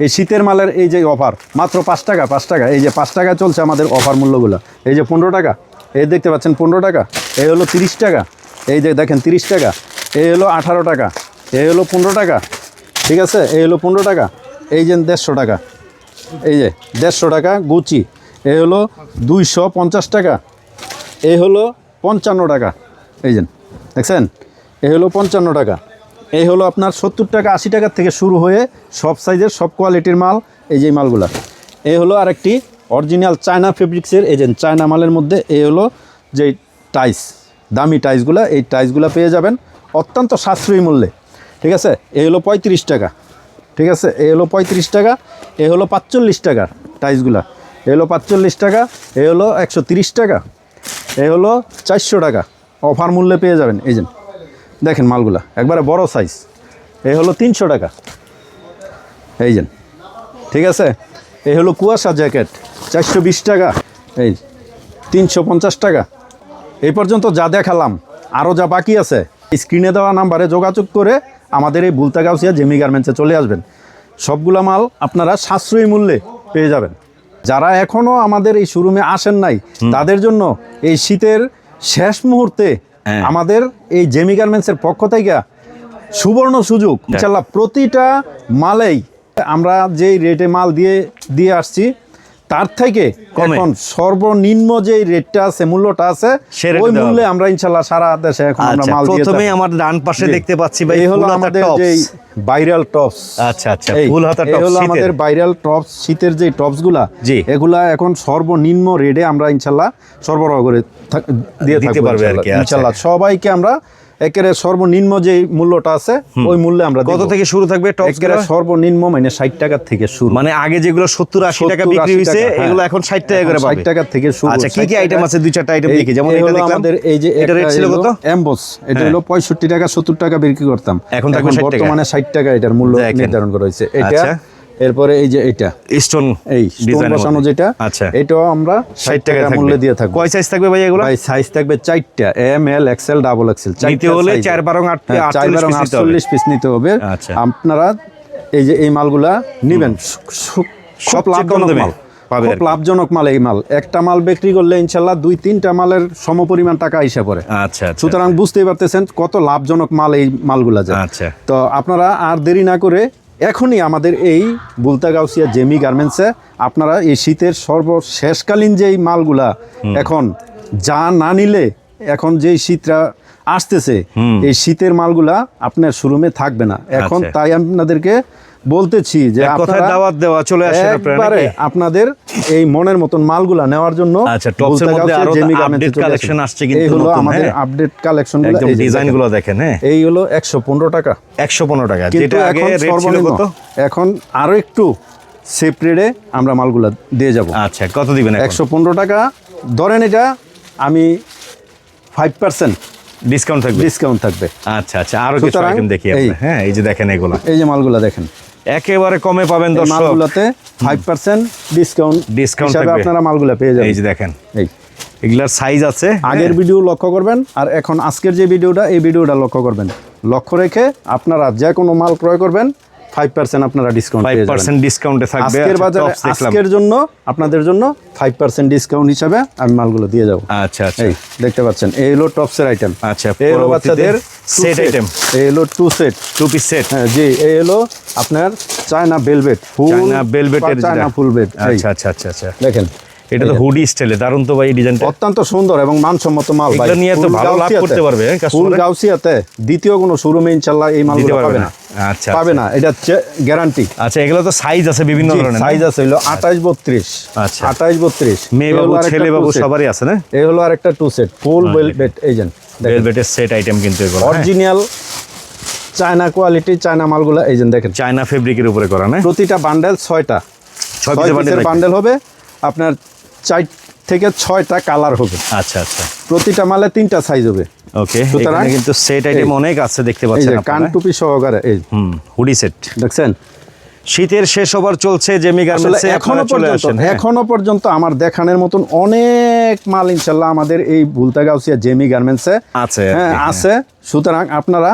এই শীতের মালের এই যে অফার মাত্র পাঁচ টাকা পাঁচ টাকা এই যে পাঁচ টাকা চলছে আমাদের অফার মূল্যগুলো এই যে পনেরো টাকা এই দেখতে পাচ্ছেন পনেরো টাকা এই হলো তিরিশ টাকা এই যে দেখেন তিরিশ টাকা এই হলো আঠারো টাকা এই হলো পনেরো টাকা ঠিক আছে এই হলো পনেরো টাকা এই যে দেড়শো টাকা এই যে দেড়শো টাকা গুচি এই হলো দুইশো পঞ্চাশ টাকা এই হলো পঞ্চান্ন টাকা এই যে দেখছেন এই হলো পঞ্চান্ন টাকা এই হলো আপনার সত্তর টাকা, আশি টাকার থেকে শুরু হয়ে সব সাইজের, সব কোয়ালিটির মাল, এই যে মালগুলা। এই হলো আরেকটি অরিজিনাল চায়না ফেব্রিক্সের এই যে চায়না মালের মধ্যে, এই হলো যে টাইস দামি টাইসগুলো এই টাইসগুলো পেয়ে যাবেন অত্যন্ত সাশ্রয়ী মূল্যে। ঠিক আছে? এই হলো পঁয়ত্রিশ টাকা। ঠিক আছে? এই হলো পঁয়ত্রিশ টাকা এ হলো পাঁচচল্লিশ টাকা টাইসগুলা এ হলো পাঁচচল্লিশ টাকা এ হলো একশো টাকা এ হলো চারশো টাকা। অফার মূল্যে পেয়ে যাবেন, এই দেখেন মালগুলা একবারে বড় সাইজ এই হলো তিনশো টাকা। এই যে ঠিক আছে? এই হলো কুয়াশা জ্যাকেট চারশো বিশ টাকা। এই তিনশো পঞ্চাশ টাকা। এই পর্যন্ত যা দেখালাম আরও যা বাকি আছে স্ক্রিনে দেওয়া নাম্বারে যোগাযোগ করে আমাদের এই বুলতাগাউসিয়া জেমি গার্মেন্টসে চলে আসবেন। সবগুলা মাল আপনারা সাশ্রয়ী মূল্যে পেয়ে যাবেন। যারা এখনও আমাদের এই শোরুমে আসেন নাই তাদের জন্য এই শীতের শেষ মুহূর্তে। আমাদের এই জেমি গার্মেন্টসের পক্ষ থেকে সুবর্ণ সুযোগ ইনশাল্লাহ প্রতিটা মালেই আমরা যেই রেটে মাল দিয়ে দিয়ে আসছি তার থেকে এখন সর্বনিম্ন যে রেটটা আছে মূল্যটা আছে ওই মূল্যে আমরা ইনশাল্লাহ সারা দেশে এখন আমরা আচ্ছা মাল দিয়ে প্রথমে। আমার ডান পাশে দেখতে পাচ্ছি ভাই এই হলো আমাদের যে ভাইরাল টপস আচ্ছা আচ্ছা ফুল হাতা এই হলো আমাদের ভাইরাল টপস শীতের যে টপসগুলা জি। এগুলা এখন সর্বনিম্ন রেটে আমরা ইনশাল্লাহ সরবরাহ করে দিয়ে দিতে পারবে আর কি, ইনশাল্লাহ। আচ্ছা। ইনশাল্লাহ সবাইকে আমরা একেবারে সর্বনিম্ন যে মূল্যটা আছে ওই মূল্যে আমরা কত থেকে শুরু থাকবে একেবারে সর্বনিম্ন মানে ষাট টাকা থেকে শুরু। মানে আগে যেগুলো সত্তর আশি টাকা বিক্রি 80 হয়েছে হ্যাঁ। এগুলো এখন ষাট টাকা করে 60 টাকা থেকে শুরু আচ্ছা কি কি আইটেম আছে? দুই চারটা আইটেম দেখি যেমন এটা দেখলাম। আমাদের এই যে এটা রেট ছিল কত? এমবস এটা হ্যাঁ। হলো পঁয়ষট্টি টাকা সত্তর টাকা বিক্রি করতাম। এখন থাকবে 60 টাকা। বর্তমানে ষাট টাকা এটার মূল্য। নির্ধারণ করা হয়েছে। এটা আচ্ছা। এরপরে এই যে এটা। স্টোন এই স্টোন বসানো যেটা আচ্ছা। এটাও আমরা ষাট টাকা থাকবে। মূল্যে দিয়ে থাকব। কয় সাইজ থাকবে ভাই এগুলো? ভাই সাইজ থাকবে চারটা। M L XL double XL নিতে হলে চার বারং আট হ্যাঁ, চার বারং আটচল্লিশ পিস নিতে হবে। আচ্ছা। আপনারা এই যে এই মালগুলা নিবেন। সব লাভজনক মাল। খুব লাভজনক মাল এই মাল। একটা মাল বিক্রি করলে ইনশাল্লাহ দুই তিনটা মালের সমপরিমাণ টাকা হিসাব পড়ে। আচ্ছা আচ্ছা। সুতরাং বুঝতেই পারতেছেন কত লাভজনক মাল এই মালগুলা যায় আচ্ছা। তো আপনারা আর দেরি না করে এখনই আমাদের এই বুলতাগাউসিয়া জেমি গার্মেন্টসে আপনারা এই শীতের সর্বশেষকালীন যেই মালগুলা এখন যা না নিলে এখন যেই শীতটা আসতেছে এই শীতের মালগুলা আপনার শোরুমে থাকবে না। এখন আচ্ছা। তাই আপনাদেরকে বলতেছি যে দাওয়াত দেওয়া চলে আসেন আপনারা আপনাদের এই মনের মতন মালগুলা নেওয়ার জন্য আচ্ছা, টপসের মধ্যে আরও আসুন। আসছে কিন্তু এই হলো আমাদের হ্যাঁ? আপডেট কালেকশন একদম ডিজাইনগুলো দেখেন হ্যাঁ? এই হলো একশো পনেরো টাকা। একশো পনেরো টাকা যেটা আগে রেট ছিল কত? এখন আরও একটু সেফ রেটে আমরা মালগুলা দিয়ে যাব। আচ্ছা কত দিবেন এখন? একশো পনেরো টাকা। ধরেন এটা আমি ফাইভ পার্সেন্ট ডিসকাউন্ট থাকবে? ডিসকাউন্ট থাকবে। আচ্ছা আচ্ছা আরও কিছু আইটেম দেখি আমরা হ্যাঁ এই যে দেখেন এগুলো। এই যে মালগুলা দেখেন। একেবারে কমে পাবেন দর্শক। মালগুলোতে ফাইভ পার্সেন্ট ডিসকাউন্ট ডিসকাউন্ট হিসেবে থাকবে। আপনারা মালগুলো পেয়ে যাবেন। এই যে দেখেন। এই। এগুলার সাইজ আছে আগের ভিডিও লক্ষ্য করবেন আর এখন আজকের যে ভিডিওটা এই ভিডিওটা লক্ষ্য করবেন। লক্ষ্য রেখে আপনারা যে কোনো মাল ক্রয় করবেন ফাইভ পার্সেন্ট আপনারা ডিসকাউন্ট ডিসকাউন্টে থাকবে আজকের আচ্ছা, বাজারে আজকের জন্য আপনাদের জন্য ফাইভ পার্সেন্ট ডিসকাউন্ট হিসাবে আমি মালগুলো দিয়ে যাব। আচ্ছা আচ্ছা। এই দেখতে পাচ্ছেন এই হলো টপসের আইটেম আচ্ছা, এই হলো বাচ্চাদের set item। এই হলো two set two piece set হ্যাঁ জি এই হলো আপনার চায়না বেলভেট ফুল চায়না বেলভেটের চায়না ফুল বেড আচ্ছা আচ্ছা আচ্ছা আচ্ছা। দেখেন এটা তো হুডি স্টাইলে দারুণ তো ভাই ডিজাইনটা অত্যন্ত সুন্দর এবং মানসম্মত মাল ভাই। এগুলো নিয়ে তো ভালো লাভ করতে পারবে, হ্যাঁ, ফুল গাউসিয়াতে দ্বিতীয় কোনো শোরুমে ইনশাল্লাহ এই মালগুলো পাবে না। আচ্ছা, পাবে না এটা গ্যারান্টি আচ্ছা এগুলো তো সাইজ আছে বিভিন্ন ধরনের সাইজ আছে হলো আঠাইশ বত্রিশ আচ্ছা। আঠাইশ বত্রিশ। মেয়ে বাবু ছেলে বাবু সবারই আছে না? এই হলো আরেকটা two set full velvet agent ভেলভেটের set item কিন্তু এগুলো? অরিজিনাল চায়না কোয়ালিটি চায়না মালগুলো এই যে দেখেন। চায়না ফেব্রিকের উপরে করা না? প্রতিটা বান্ডেল ছয়টা। ছয় পিসের। বান্ডেল হবে। আপনার চার থেকে ছয়টা কালার হবে। আচ্ছা আচ্ছা। প্রতিটা মালে তিনটা সাইজ হবে। ওকে সুতরাং কিন্তু সেট আইটেম অনেক আছে দেখতে পাচ্ছেন যে কান আপনারা। টুপি সহকারে এই। হুম হুডি সেট দেখছেন? শীতের শেষ ওভার চলছে জেমি গার্মেন্টসে এখনও পর্যন্ত হ্যাঁ। এখনও পর্যন্ত আমার দেখানোর মতন অনেক মাল ইনশাল্লাহ আমাদের এই বুলতাগাউসিয়া জেমি গার্মেন্টসে আছে হ্যাঁ। আছে। সুতরাং আপনারা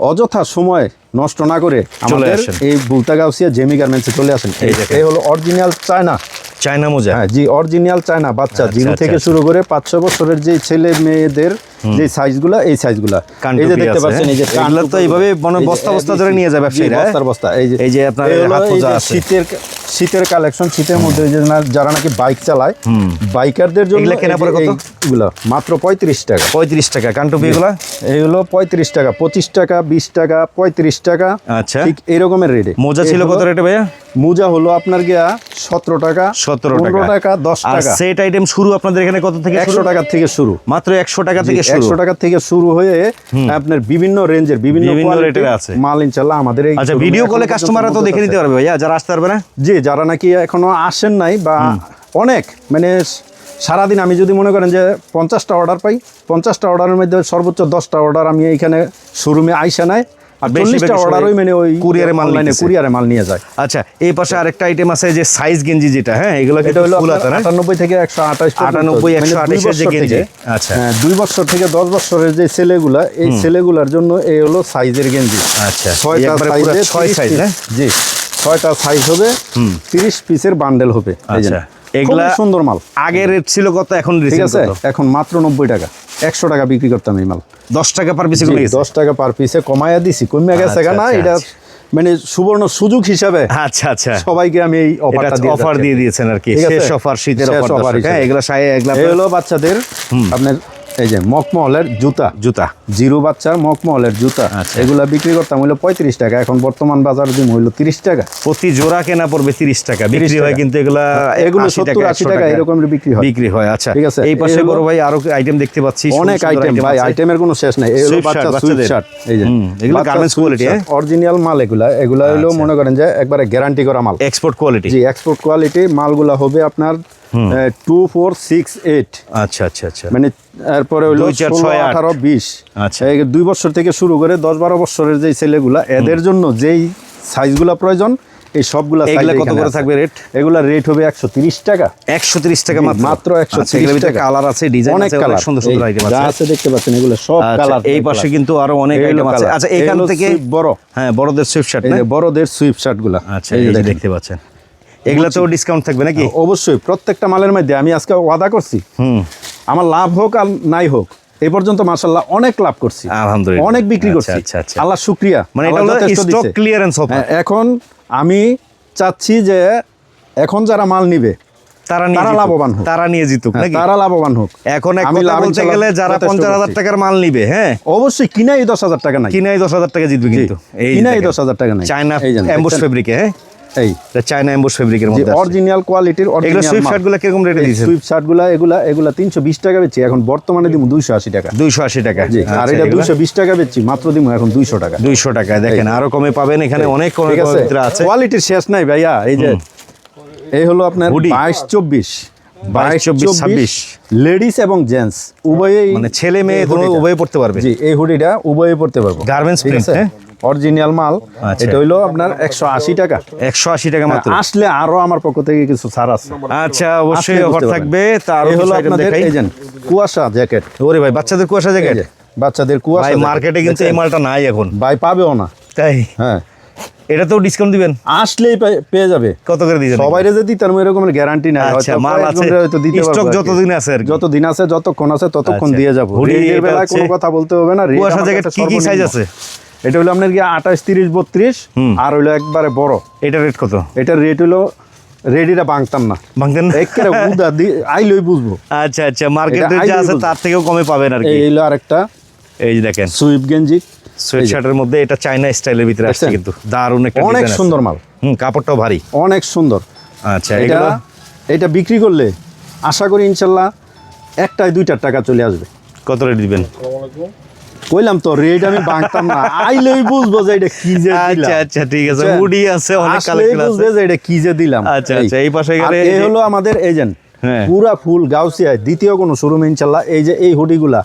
অযথা সময় নষ্ট না করে আমাদের এই বুলতা গাউসিয়া জেমি গার্মেন্টসে চলে আসেন। এই হলো অরিজিনাল চায়না চায়না মোজা হ্যাঁ জি অরিজিনাল চায়না বাচ্চা আচ্ছা, জিরো আচ্ছা, থেকে আচ্ছা। শুরু করে পাঁচ ছ বছরের যে ছেলে মেয়েদের যে সাইজগুলা এই সাইজগুলা এই যে দেখতে পাচ্ছেন এই যে? এগুলা তো এইভাবে মনে বস্তা বস্তা ধরে নিয়ে যায় ব্যবসায়ীরা? বস্তার বস্তা এই যে এই যে আপনার। শীতের শীতের কালেকশন শীতের মধ্যে যে যারা নাকি বাইক চালায় বাইকারদের জন্য এগুলা কেনা পড়ে কত? এইগুলা মাত্র পঁয়ত্রিশ টাকা। পঁয়ত্রিশ টাকা। কানটুপি এগুলা? এই হলো পঁয়ত্রিশ টাকা পঁচিশ টাকা বিশ টাকা পঁয়ত্রিশ টাকা। আচ্ছা। ঠিক এরকমের রেটে মোজা ছিল কত রেটে ভাইয়া? মোজা হলো আপনার গিয়া সতেরো টাকা 17 টাকা। দশ টাকা। সেট আইটেম শুরু আপনাদের এখানে কত থেকে একশো টাকা থেকে শুরু। মাত্র একশো টাকা থেকে শুরু। একশো টাকা থেকে শুরু হয়ে আপনার বিভিন্ন রেঞ্জের বিভিন্ন রেটের আছে। মাল আমাদের আচ্ছা ভিডিও কলে কাস্টমাররা তো দেখে নিতে পারবে ভাইয়া যারা আসতে পারবে না? জি যারা নাকি এখনও আসেন নাই বা অনেক মানে সারাদিন আমি যদি মনে করেন যে পঞ্চাশটা অর্ডার পাই পঞ্চাশটা অর্ডারের মধ্যে সর্বোচ্চ দশটা অর্ডার আমি এইখানে শোরুমে আইসা নাই। আর চল্লিশটা সময় মানে ওই courier-এ মাল অনলাইনে কুরিয়ারে মাল নিয়ে যায়। আচ্ছা এই পাশে আরেকটা আইটেম আছে যে সাইজ গেঞ্জি যেটা হ্যাঁ এগুলো কিন্তু ফুল হাতা না? আটানব্বই থেকে একশো আঠাশ 98, 128 যে গেঞ্জি। আচ্ছা। হ্যাঁ দুই বছর থেকে বছরের যে ছেলেগুলা এই ছেলেগুলার জন্য এই হলো সাইজের গেঞ্জি। আচ্ছা, সাইজে ছয় তিরিশ হ্যাঁ? জি ছয়টা সাইজ হবে তিরিশ পিসের বান্ডেল হবে আচ্ছা, এগুলা সুন্দর মাল। আগের রেট ছিল কত এখন ঠিক আছে? এখন মাত্র নব্বই টাকা। একশো টাকা বিক্রি করতাম এই মাল। দশ টাকা পার পিসে দশ টাকা পার পিসে কমাইয়া দিছি। কমিয়া গেছে আচ্ছা, না আচ্ছা, এটা আচ্ছা। মানে সুবর্ণ সুযোগ হিসাবে আচ্ছা আচ্ছা। সবাইকে আমি এই অফারটা দিয়ে অফার দিয়ে দিয়েছেন আর কি? শেষ অফার শীতের অফার হ্যাঁ। এগুলো এগুলো হলো বাচ্চাদের আপনার এই যে মকমহলের জুতা। জুতা। জিরো বাচ্চার মকমহলের জুতা। আচ্ছা। এগুলা বিক্রি করতাম হইল পঁয়ত্রিশ টাকা এখন বর্তমান বাজার দিন হইল তিরিশ টাকা। প্রতি জোড়া কেনা পড়বে তিরিশ টাকা বিক্রি হয় কিন্তু এগুলা এগুলো সত্তর আশি টাকা এরকমের বিক্রি হয়। বিক্রি হয় আচ্ছা। ঠিক আছে, এই পাশে বড় ভাই আরও আইটেম দেখতে পাচ্ছি অনেক আইটেম ভাই আইটেমের কোনো শেষ নাই। Swift বাচ্চা বাচ্চাদের। শার্ট এই যে এগুলো quality, হ্যাঁ? অরিজিনাল মাল এগুলা। এগুলা হলো আচ্ছা। মনে করেন যে একবারে গ্যারান্টি করা মাল। এক্সপোর্ট কোয়ালিটি জি এক্সপোর্ট কোয়ালিটি মালগুলা হবে আপনার টু ফোর সিক্স এইট আচ্ছা আচ্ছা আচ্ছা। মানে এরপরে হলো আঠারো বিশ। আচ্ছা। দুই বছর থেকে শুরু করে দশ বারো বছরের যে ছেলেগুলা এদের জন্য যেই সাইজগুলা প্রয়োজন এই সবগুলা এগুলা কত করে থাকবে রেট এগুলা রেট হবে একশো তিরিশ টাকা। একশো তিরিশ টাকা মাত্র? মাত্র একশো আচ্ছা, এগুলোর কালার আছে ডিজাইন আছে অনেক সুন্দর সুন্দর আইটেম যা আছে। আছে দেখতে পাচ্ছেন এগুলো সব আচ্ছা, কালার এই পাশে কিন্তু আরও অনেক আইটেম আছে। আচ্ছা থেকে বড়। হ্যাঁ বড়দের সুইফট শার্ট না? বড়দের সুইফট শার্টগুলা। আচ্ছা এই। দেখতে পাচ্ছেন। এগুলাতেও ডিসকাউন্ট থাকবে নাকি? অবশ্যই। প্রত্যেকটা মালের মধ্যে আমি আজকে ওয়াদা করছি। হুম। আমার লাভ হোক আর নাই হোক এই পর্যন্ত মাসাল্লাহ অনেক লাভ করছি। আলহামদুলিল্লাহ। অনেক বিক্রি আচ্ছা, করছি। আচ্ছা, আচ্ছা। আল্লাহ শুক্রিয়া। মানে এটা হলো স্টক ক্লিয়ারেন্স অফার হ্যাঁ, এখন আমি চাচ্ছি যে এখন যারা মাল নিবে তারা নিয়ে তারা লাভবান হোক। তারা নিয়ে জিতুক হ্যাঁ, নাকি? তারা লাভবান হোক। এখন এক কথা বলতে গেলে যারা যথেষ্ট পঞ্চাশ হাজার করছি। টাকার মাল নিবে হ্যাঁ? অবশ্যই কিনাই দশ হাজার টাকা নাই। কিনাই দশ হাজার টাকা জিতবে কিন্তু। এই কিনাই দশ হাজার টাকা নাই। চায়না দেখছেন? ফেব্রিকে হ্যাঁ? এই। এটা চায়না অ্যাম্বুশ ফেব্রিকের মধ্যে অরিজিনাল কোয়ালিটির এগুলো সুইফট শার্টগুলো কীরকম রেটে দিয়েছেন? সুইফট শার্টগুলা এগুলা এগুলা তিনশো বিশ টাকা বেচছি এখন বর্তমানে দুইশো আশি টাকা। দুইশো আশি টাকা। জি আর আচ্ছা, এটা এগুলা? দুইশো বিশ টাকা বেচছি মাত্র দিব এখন দুইশো টাকা। দুইশো টাকা দেখেন আরও কমে পাবেন এখানে অনেক কমে আছে। কোয়ালিটির শেষ নাই ভাইয়া এই যে এই হলো আপনার Hoodie। বাইশ চব্বিশ। 22, 24, 26 লেডিস এবং জেন্টস উভয়েই মানে ছেলে মেয়ে উভয়ে পড়তে পারবে। জি এই হুডিটা উভয়ে পড়তে পারব। Print, আছে? হ্যাঁ? অরিজিনাল মাল আচ্ছা। এটা হইল আপনার একশো আশি টাকা। একশো আশি টাকা মাত্র। আসলে আরও আমার পক্ষ থেকে কিছু ছাড় আছে। আচ্ছা অবশ্যই অফার থাকবে। তার হলো আপনাদের এজেন্ট কুয়াশা জ্যাকেট। ওরে ভাই বাচ্চাদের কুয়াশা জ্যাকেট? বাচ্চাদের কুয়াশা মার্কেটে কিন্তু এই মালটা নাই এখন। ভাই পাবেও না। তাই? হ্যাঁ। এটাতেও ডিসকাউন্ট দিবেন? আসলেই পেয়ে যাবে। কত করে দিবেন? সবাই যে দিতাম এরকমের গ্যারান্টি নাই। আচ্ছা, মাল আছে। হয়তো দিতে পারব Stock আর কি। যতদিন আছে আর যতদিন আছে যতক্ষণ আছে ততক্ষণ আচ্ছা। দিয়ে যাব। রেটের কোনো কথা বলতে হবে না। কুয়াশা জ্যাকেট কি কি সাইজ আছে? এটা হলো আপনার কি আঠাশ তিরিশ বত্রিশ? আর হইল একবারে বড়। এটা রেট কত? এটার রেট হলো রেডিটা বাংতাম না। ভাঙতেন না? একেবারে উদা দি- আইলই বুঝব। আচ্ছা আচ্ছা মার্কেট যা আছে তার থেকেও কমে পাবেন আর কি। এই হলো আরেকটা। এই যে দেখেন। সুইপ গেঞ্জি সোয়েট শার্টের মধ্যে এটা চাইনা স্টাইলের ভিতরে আসছে কিন্তু। দারুণ একটা অনেক সুন্দর মাল। হুম কাপড়টাও ভারী। অনেক সুন্দর। আচ্ছা এটা এটা বিক্রি করলে আশা করি ইনশাল্লাহ একটাই দুইটার টাকা চলে আসবে। কত রেট দিবেন? কইলাম তো রেট আমি বাংতাম না। আইলেই বুঝব যে এটা কি যে আচ্ছা দিলাম। আচ্ছা ঠিক আছে? মুডি আছে অনেক কালেকশন বুঝবে যে এটা কি যে দিলাম। আচ্ছা, আচ্ছা, এই পাশে গেলে এই হলো আমাদের এজেন্ট হ্যাঁ। পুরা ফুল গাউসিয়ায়। দ্বিতীয় কোনো শোরুম ইনশাল্লাহ এই যে এই হুডিগুলা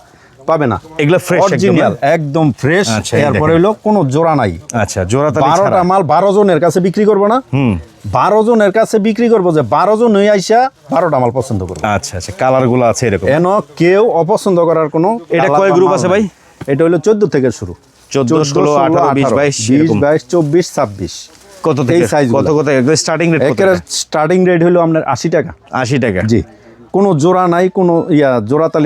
পাবে না। এগুলো ফ্রেশ অরিজিনাল একদম ফ্রেশ আচ্ছা, এরপরে হলো কোনো জোড়া নাই। আচ্ছা জোড়া বারোটা মাল বারো জনের কাছে বিক্রি করব না। হুম। বারো জনের কাছে বিক্রি করব যে বারো জন হয়ে আইসা বারোটা মাল পছন্দ করব। আচ্ছা আচ্ছা কালারগুলো আছে এরকম। এন কেউ অপছন্দ করার কোনো এটা কয় গ্রুপ আছে ভাই? এটা হলো চোদ্দ থেকে শুরু। 14, 16, 18, 20, 22 বিশ বাইশ চব্বিশ ছাব্বিশ। কত থেকে? size কত কত স্টার্টিং রেট স্টার্টিং রেট হলো আপনার আশি টাকা। আশি টাকা। জি। কোনো জোড়া নাই কোনো ইয়া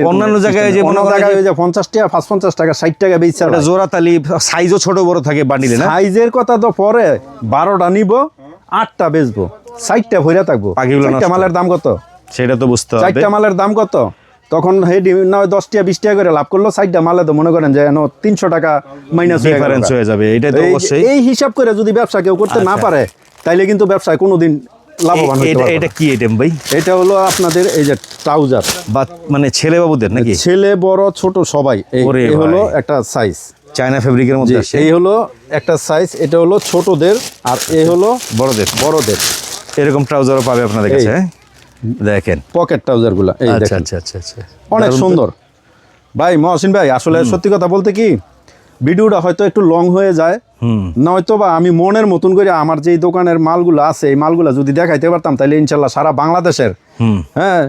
অন্যান্য জায়গায় যে করেন জায়গায় যে- পঞ্চাশ টাকা পাঁচ পঞ্চাশ টাকা ষাট টাকা বেচছে সাইজও ছোট বড় থাকে বান্ডিলে না? সাইজের কথা তো পরে বারোটা নিব আটটা বেচবো ষাটটা ভইরা থাকব। পাখিগুলো মালের দাম কত? সেটা তো বুঝতে হবে। চারটা মালের দাম কত? তখন হেডি না হয় দশ টাকা বিশ টাকা করে লাভ করল চারটা মালে তো মনে করেন যে তিনশো টাকা মাইনাস ডিফারেন্স হয়ে যাবে এটা তো অবশ্যই। এই হিসাব করে যদি ব্যবসা কেউ করতে না আচ্ছা। পারে তাইলে কিন্তু ব্যবসায় কোনোদিন লাভবান এটা এটা কি আইটেম ভাই? এটা হলো আপনাদের এই যে ট্রাউজার। বা মানে ছেলে বাবুদের নাকি? ছেলে বড় ছোট সবাই। এই ওরে হলো একটা সাইজ চায়না ফেব্রিকের মধ্যে এই হলো একটা সাইজ এটা হলো ছোটদের আর এই হলো বড়দের। বড়দের। এরকম ট্রাউজারও পাবে আপনাদের কাছে হ্যাঁ? দেখেন। পকেট ট্রাউজারগুলা এই আচ্ছা আচ্ছা আচ্ছা আচ্ছা। অনেক সুন্দর। ভাই মহসিন ভাই আসলে সত্যি কথা বলতে কি ভিডিওটা হয়তো একটু লং হয়ে যায়। হুম। নয়তো বা আমি মনের মতন করে আমার যে দোকানের মালগুলো আছে এই মালগুলো যদি দেখাইতে পারতাম তাহলে ইনশাল্লাহ সারা বাংলাদেশের হ্যাঁ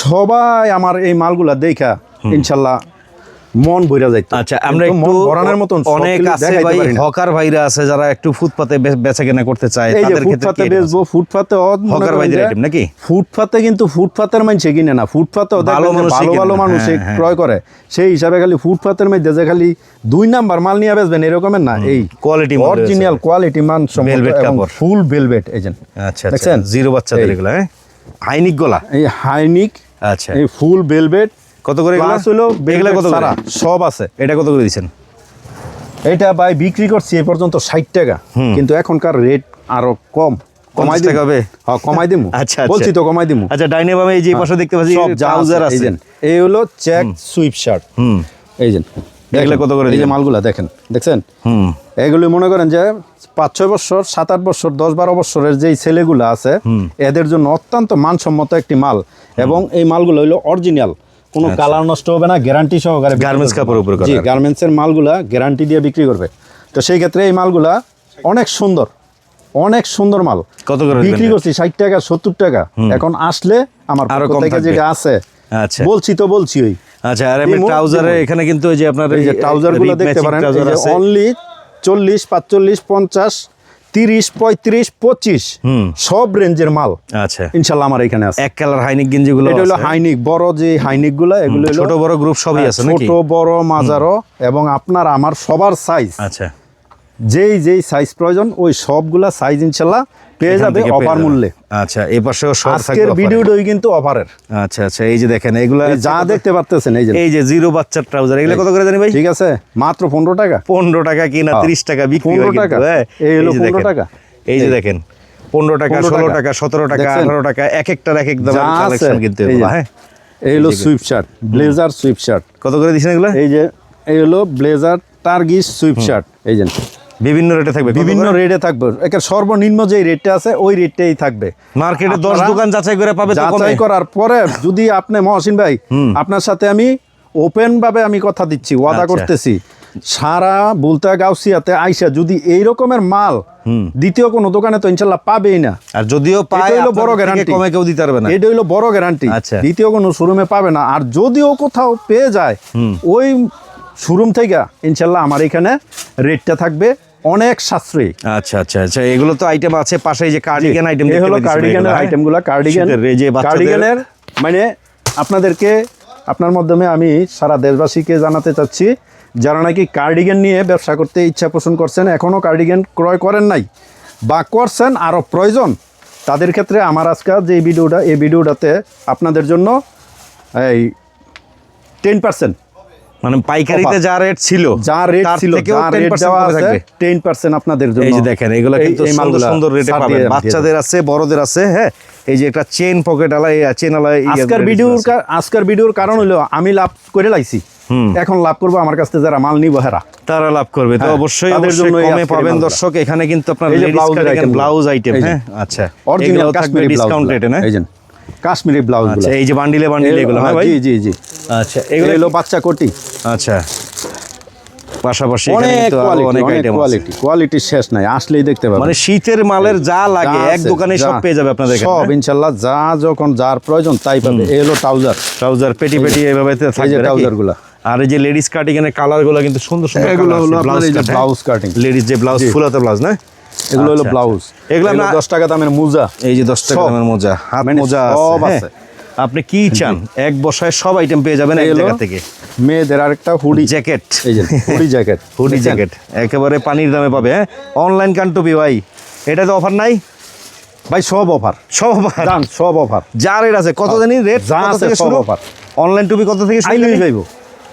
সবাই আমার এই মালগুলা দেখা ইনশাল্লাহ মন ভরে যাইতো আচ্ছা আমরা একটু ভরানোর মতন অনেক আছে ভাই হকার ভাইরা আছে যারা একটু ফুটপাতে বেচা কেনা করতে চায় তাদের ক্ষেত্রে ফুটপাতে? বেচবো ফুটপাতে হকার ভাইদের item নাকি? ফুটপাতে কিন্তু ফুটপাতের মানুষে কিনে না ফুটপাতেও ভালো ভালো ভালো ভালো মানুষ হ্যাঁ, হ্যাঁ। ক্রয় করে সেই হিসাবে খালি ফুটপাতের মধ্যে যে খালি দুই নাম্বার মাল নিয়ে বেচবেন এরকমের না এই মাল অরিজিনাল কোয়ালিটি মান কাপড়। ফুল ভেলভেট এজেন্ট আচ্ছা দেখছেন? জিরো বাচ্চাদের এগুলো হ্যাঁ হাইনিক গলা এই হাইনিক আচ্ছা এই ফুল ভেলভেট কত করে এগুলো? প্লাস হলো এগুলো কত? সারা। সব আছে। এটা কত করে দিচ্ছেন? এটা ভাই বিক্রি করছি এ পর্যন্ত ষাট টাকা কিন্তু এখনকার রেট আরও কম। কমাই 50 দিমু। টাকা হবে? হ্যাঁ কমাই দিমু। আচ্ছা, আচ্ছা। বলছি তো কমাই দিমু। আচ্ছা ডাইনে বামে এই যে পাশে দেখতে পাচ্ছি সব যা ট্রাউজার আছে, এই হলো চেক সুইপ শার্ট হুম। এই যে এগুলো কত করে এই যে? মালগুলা দেখেন দেখছেন? হুম। এগুলি মনে করেন যে পাঁচ ছয় বছর সাত আট বছর দশ বারো বছরের যেই ছেলেগুলো আছে এদের জন্য অত্যন্ত মানসম্মত একটি মাল। এবং এই মালগুলো হলো অরিজিনাল কোনো কালার নষ্ট হবে না গ্যারান্টি সহকারে করবে। কাপড়ের উপরে জি। গার্মেন্টসের মালগুলা গ্যারান্টি দিয়ে বিক্রি করবে। তো সেই ক্ষেত্রে এই মালগুলা অনেক সুন্দর অনেক সুন্দর মাল। কত করে বিক্রি করছি ষাট টাকা সত্তর টাকা। এখন আসলে আমার আরও থেকে যেটা আছে আচ্ছা। বলছি তো বলছি ওই। আচ্ছা আর এমনি ট্রাউজারে এখানে কিন্তু ওই যে আপনার এই যে ট্রাউজারগুলো দেখতে পারেন এই যে অনলি চল্লিশ পাঁচচল্লিশ পঞ্চাশ তিরিশ পঁয়ত্রিশ পঁচিশ। সব রেঞ্জের মাল। আচ্ছা। ইনশাল্লাহ আমার এখানে আছে। এক কালার হাইনিক গেঞ্জি গুলো এটা হলো হাইনিক। বড় যে হাইনিকগুলো এগুলো ছোট বড় গ্রুপ সবই হ্যাঁ, আছে ছোট বড় মাজারও এবং আপনার আমার সবার সাইজ আচ্ছা। যেই যেই সাইজ প্রয়োজন ওই সবগুলা সাইজ ইনশাল্লাহ পেয়ে যাবে অফার মূল্যে আচ্ছা এই থাকবে আজকের। ভিডিওটাই কিন্তু অফারের আচ্ছা আচ্ছা এই যে দেখেন এগুলো যা দেখতে পারতেছেন এই যে এই যে জিরো বাচ্চার ট্রাউজার এগুলো কত করে জানি ভাই ঠিক আছে মাত্র পনেরো টাকা পনেরো টাকা কিনা হ্যাঁ। তিরিশ টাকা বিক্রি 15 হয় কিন্তু, টাকা। হ্যাঁ। এই হলো 15 টাকা। এই যে দেখেন পনেরো টাকা 15 ষোলো টাকা। সতেরো টাকা? আঠারো টাকা এক একটার এক এক আছে কালেকশন কিন্তু হ্যাঁ এই হলো sweatshirt blazer sweatshirt কত করে দিচ্ছেন এগুলো এই যে এই হলো ব্লেজার টার্গিস সুইপ শার্ট এই যে বিভিন্ন রেটে থাকবে? বিভিন্ন রেটে থাকবে। একের সর্বনিম্ন যে রেটটা আছে ওই রেটটাই থাকবে। মার্কেটে দশ দোকান যাচাই করে পাবে তো যাচাই করার পরে যদি আপনি মহসিন ভাই আপনার সাথে আমি ওপেন ভাবে আমি কথা দিচ্ছি ওয়াদা আচ্ছা। করতেছি। সারা বুলতা গাউসিয়াতে আইসা যদি এই রকমের মাল দ্বিতীয় কোনো দোকানে তো ইনশাল্লাহ পাবেই না। আর যদিও পায় হলো বড় বড় গ্যারান্টি কমে কেউ দিতে পারবে না। এটা হলো বড় গ্যারান্টি আচ্ছা। দ্বিতীয় কোনো শোরুমে পাবে না। আর যদিও কোথাও পেয়ে যায় ওই শোরুম থেকে ইনশাল্লাহ আমার এখানে রেটটা থাকবে অনেক সাশ্রয়ী। আচ্ছা আচ্ছা আচ্ছা এগুলো তো আইটেম আছে পাশে যে কার্ডিগান আইটেম এই হলো কার্ডিগানের আইটেমগুলো কার্ডিগান কার্ডিগানের মানে আপনাদেরকে আপনার মাধ্যমে আমি সারা দেশবাসীকে জানাতে চাচ্ছি যারা নাকি কার্ডিগান নিয়ে ব্যবসা করতে ইচ্ছা পোষণ করছেন এখনও কার্ডিগান ক্রয় করেন নাই বা করছেন আরও প্রয়োজন তাদের ক্ষেত্রে আমার আজকাল যে ভিডিওটা এই ভিডিওটাতে আপনাদের জন্য এই টেন পার্সেন্ট মানে পাইকারিতে যা রেট ছিল যা রেট ছিল যা রেট দেওয়া আছে থাকবে। টেন পার্সেন্ট আপনাদের জন্য। এই যে দেখেন এগুলো কিন্তু সুন্দর সুন্দর রেটে পাবেন। বাচ্চাদের আছে বড়দের আছে হ্যাঁ? এই যে একটা চেন পকেট আলা চেন আলা আজকের ভিডিওর আজকের ভিডিওর কারণ হলো আমি লাভ করে লাইছি। এখন লাভ করব আমার কাছ থেকে যারা মাল নিব হেরা। তারা লাভ করবে। তো হ্যাঁ, অবশ্যই কমে পাবেন দর্শক। এখানে কিন্তু আপনার ব্লাউজ আইটেম হ্যাঁ? আচ্ছা। অরিজিনাল কাশ্মীরি ডিসকাউন্ট রেটে না? এই যে। কাশ্মীরি ব্লাউজ আচ্ছা এই যে বান্ডিলে বান্ডিলে এগুলো হ্যাঁ ভাই? জি জি জি। আচ্ছা এগুলো এগুলো হলো বাচ্চা কোটি। আচ্ছা। পাশাপাশি অনেক আইটেম কোয়ালিটি শেষ নাই আসলেই দেখতে পাবেন। মানে শীতের মালের যা লাগে এক দোকানে সব পেয়ে যাবে আপনাদের সব এখানে হ্যাঁ? ইনশাল্লাহ যা যখন যার প্রয়োজন তাই পাবে। এই হলো ট্রাউজার ট্রাউজার পেটি পেটি এভাবে তো এই যে থাকবে নাকি? আর এই যে লেডিস কাটিং এর কালারগুলো কিন্তু সুন্দর সুন্দর এগুলো হলো আপনার এই যে ব্লাউজ কাটিং লেডিস যে ব্লাউজ। ফুলাতে ব্লাউজ না? এগুলো হলো আচ্ছা, ব্লাউজ এগুলো এগুলো আমরা- দশ টাকা দামের মোজা। এই যে দশ টাকা দামের মোজা হাত মানে মোজা সব আছে আছে। হ্যাঁ। আপনি কি চান? এক বসায় সব আইটেম পেয়ে যাবেন এক এই জায়গা থেকে। মেয়েদের আরেকটা হুডি। জ্যাকেট এই যে হুডি জ্যাকেট হুডি জ্যাকেট একেবারে পানির দামে পাবে হ্যাঁ? অনলাইন কান্টুপি ভাই। এটা তো অফার নাই? ভাই সব অফার সব অফার দাম সব অফার যা রেট আছে কত জানি রেট যা আছে সব শুরু? offer। অনলাইন টুপি কত থেকে শুরু? জানি? পাইব।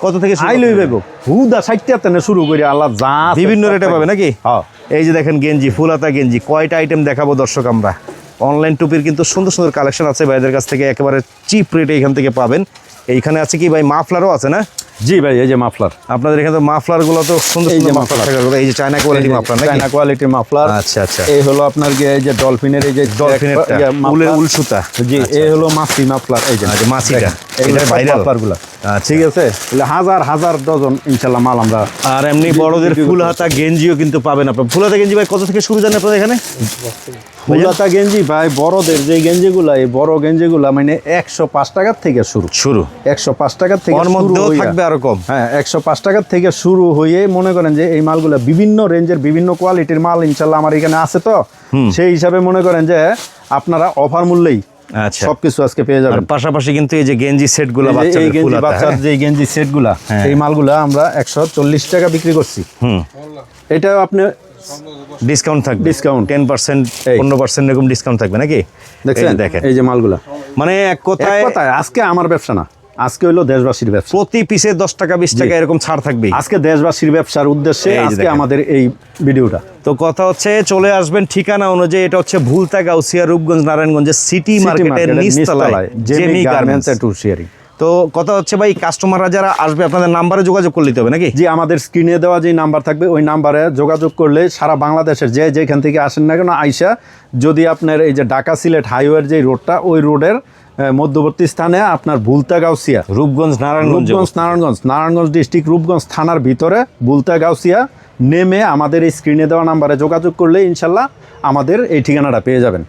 কত থেকে শুরু? আইলই পাইব। হুদা ষাটটা তেনে শুরু করি আল্লাহ যা বিভিন্ন রেটে পাবে নাকি? হ্যাঁ। এই যে দেখেন গেঞ্জি ফুলাতা গেঞ্জি কয়টা আইটেম দেখাবো দর্শক আমরা? অনলাইন টুপির কিন্তু সুন্দর সুন্দর কালেকশন আছে ভাইদের কাছ থেকে, একেবারে চিপ রেটে এখান থেকে পাবেন। এইখানে আছে কি ভাই, মাফলারও আছে না? জি ভাই এই যে মাফলার। আপনাদের এখানে তো মাফলারগুলো তো সুন্দর এই যে মাফলার। থাকার কথা এই যে চায়না কোয়ালিটি মাফলার নাকি? চায়না কোয়ালিটির মাফলার। আচ্ছা আচ্ছা। এই হলো আপনার গিয়ে এই যে ডলফিনের এই যে ডলফিনের উলের উল সুতা জি এই হলো মাসি মাফলার। এই যে আচ্ছা, মাছিটা। এটা viral? muffler গুলা আচ্ছা। ঠিক আছে? এগুলো হাজার হাজার ডজন ইনশাল্লাহ মাল আমরা আর এমনি বড়দের ফুল হাতা গেঞ্জিও কিন্তু পাবেন আপনার। ফুল হাতা গেঞ্জি ভাই কত থেকে শুরু জানেন আপনাদের এখানে? ফুলাতা গেঞ্জি ভাই বড়দের যে গেঞ্জিগুলা এই বড় গেঞ্জিগুলা মানে একশো পাঁচ টাকার থেকে শুরু। শুরু। একশো পাঁচ টাকার থেকে থাকবে আরও কম। হ্যাঁ একশো পাঁচ টাকার থেকে শুরু হয়ে মনে করেন যে এই মালগুলো বিভিন্ন রেঞ্জের বিভিন্ন কোয়ালিটির মাল ইনশাল্লাহ আমার এখানে আছে তো। সেই হিসাবে মনে করেন যে আপনারা অফার মূল্যেই আচ্ছা। সবকিছু আজকে পেয়ে যাবেন। পাশাপাশি কিন্তু এই যে গেঞ্জি এই বাচ্চার হ্যাঁ? যে গেঞ্জি সেটগুলা হ্যাঁ। এই মালগুলা আমরা একশো চল্লিশ টাকা বিক্রি করছি। এটাও আপনি ডিসকাউন্ট থাকবে। Discount। Ten percent. পনেরো পার্সেন্ট এরকম ডিসকাউন্ট থাকবে নাকি? যে দেখেন। এই যে মালগুলা। মানে এক এক কথায় কথায় আজকে আমার ব্যবসা না। আজকে হলো দেশবাসীর ব্যবসা। প্রতি পিসে দশ টাকা বিশ টাকা এরকম ছাড় থাকবে। আজকে দেশবাসীর ব্যবসার উদ্দেশ্যে যে আজকে আমাদের এই ভিডিওটা। তো কথা হচ্ছে চলে আসবেন ঠিকানা অনুযায়ী এটা হচ্ছে ভুলতা গাউসিয়া রূপগঞ্জ নারায়ণগঞ্জের সিটি মার্কেটের নিচতলায় জেমি গার্মেন্টস এন্ড শেয়ারিং তো কথা হচ্ছে ভাই কাস্টমাররা যারা আসবে আপনাদের নাম্বারে যোগাযোগ করলে হবে নাকি? জি আমাদের স্ক্রিনে দেওয়া যে নাম্বার থাকবে ওই নাম্বারে যোগাযোগ করলে সারা বাংলাদেশের যে যেখান থেকে আসেন না কেন আইসা যদি আপনার এই যে ঢাকা সিলেট হাইওয়ের যে রোডটা ওই রোডের মধ্যবর্তী স্থানে আপনার ভুলতা গাউসিয়া রূপগঞ্জ নারায়ণগঞ্জ রূপগঞ্জ নারায়ণগঞ্জ নারায়ণগঞ্জ ডিস্ট্রিক্ট রূপগঞ্জ থানার ভিতরে ভুলতা গাউসিয়া নেমে আমাদের এই স্ক্রিনে দেওয়া নাম্বারে যোগাযোগ করলে ইনশাল্লাহ আমাদের এই ঠিকানাটা পেয়ে যাবেন।